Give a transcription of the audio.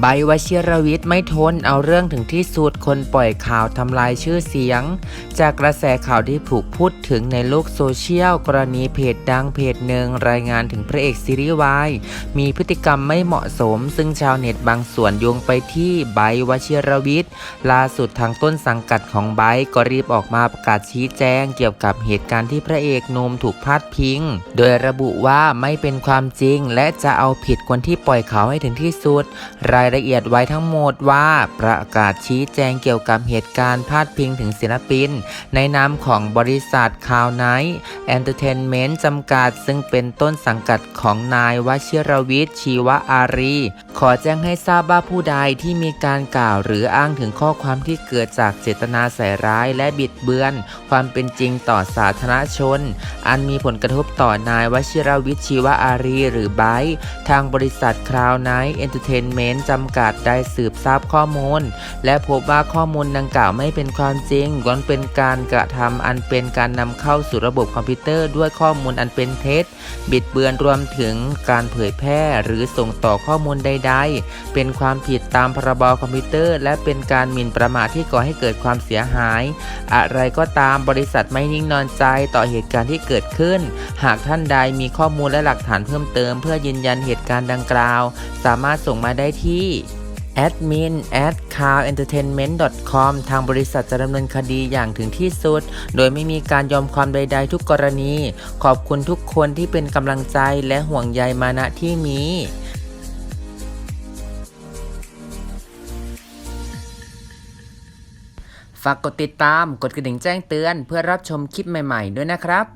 ใบวชิรวิทย์ไม่ทนเอาเรื่องถึงที่สุดคนปล่อยข่าวทำลายชื่อเสียง จากกระแสข่าวที่ถูกพูดถึงในโลกโซเชียล กรณีเพจดังเพจหนึ่งรายงานถึงพระเอกซีรีส์วายมีพฤติกรรมไม่เหมาะสม ซึ่งชาวเน็ตบางส่วนโยงไปที่ใบวชิรวิทย์ล่าสุดทางต้นสังกัดของไบก็รีบออกมาประกาศชี้แจง เกี่ยวกับเหตุการณ์ที่พระเอกนมถูกพาดพิง โดยระบุว่าไม่เป็นความจริง และจะเอาผิดคนที่ปล่อยข่าวให้ถึงที่สุดรรายละเอียดไว้ทั้งหมดว่าประกาศชี้แจงเกี่ยวกับเหตุการณ์พาดพิงถึงศิลปิน ในนามของบริษัทข่าวไนท์ เอนเตอร์เทนเมนต์จำกัด ซึ่งเป็นต้นสังกัดของนายวชิรวิทย์ชีวอารี ขอแจ้งให้ทราบว่าผู้ใดที่มีการกล่าวหรืออ้างถึงข้อความที่เกิดจากเจตนาใส่ร้ายและบิดเบือน ความเป็นจริงต่อสาธารณชน อันมีผลกระทบต่อนายวชิรวิทย์ชีวอารี หรือไบร์ททางบริษัทคราวไนท์เอนเตอร์เทนเมนต์จำกัดได้สืบทราบข้อมูล และพบว่าข้อมูลดังกล่าวไม่เป็นความจริงล้วนเป็นการกระทำอันเป็นการนำเข้าสู่ระบบคอมพิวเตอร์ด้วยข้อมูลอันเป็นเท็จ บิดเบือนรวมถึงการเผยแพร่หรือส่งต่อข้อมูลใด ๆ เป็นความผิดตามพรบคอมพิวเตอร์ และเป็นการหมิ่นประมาทที่ก่อให้เกิดความเสียหาย อะไรก็ตามบริษัทไม่นิ่งนอนใจต่อเหตุการณ์ที่เกิดขึ้น หากท่านใดมีข้อมูลและหลักฐานเพิ่มเติม เพื่อยืนยันเหตุการณ์ดังกล่าว สามารถส่งมาได้ที่ admin at carentertainment.com ทางบริษัทจะดำเนินคดีอย่างถึงที่สุด โดยไม่มีการยอมความใด ๆ ทุกกรณี ขอบคุณทุกคนที่เป็นกำลังใจและห่วงใยมาณที่นี้ฝากกดติดตาม กดกระดิ่งแจ้งเตือน เพื่อรับชมคลิปใหม่ ๆ ด้วยนะครับ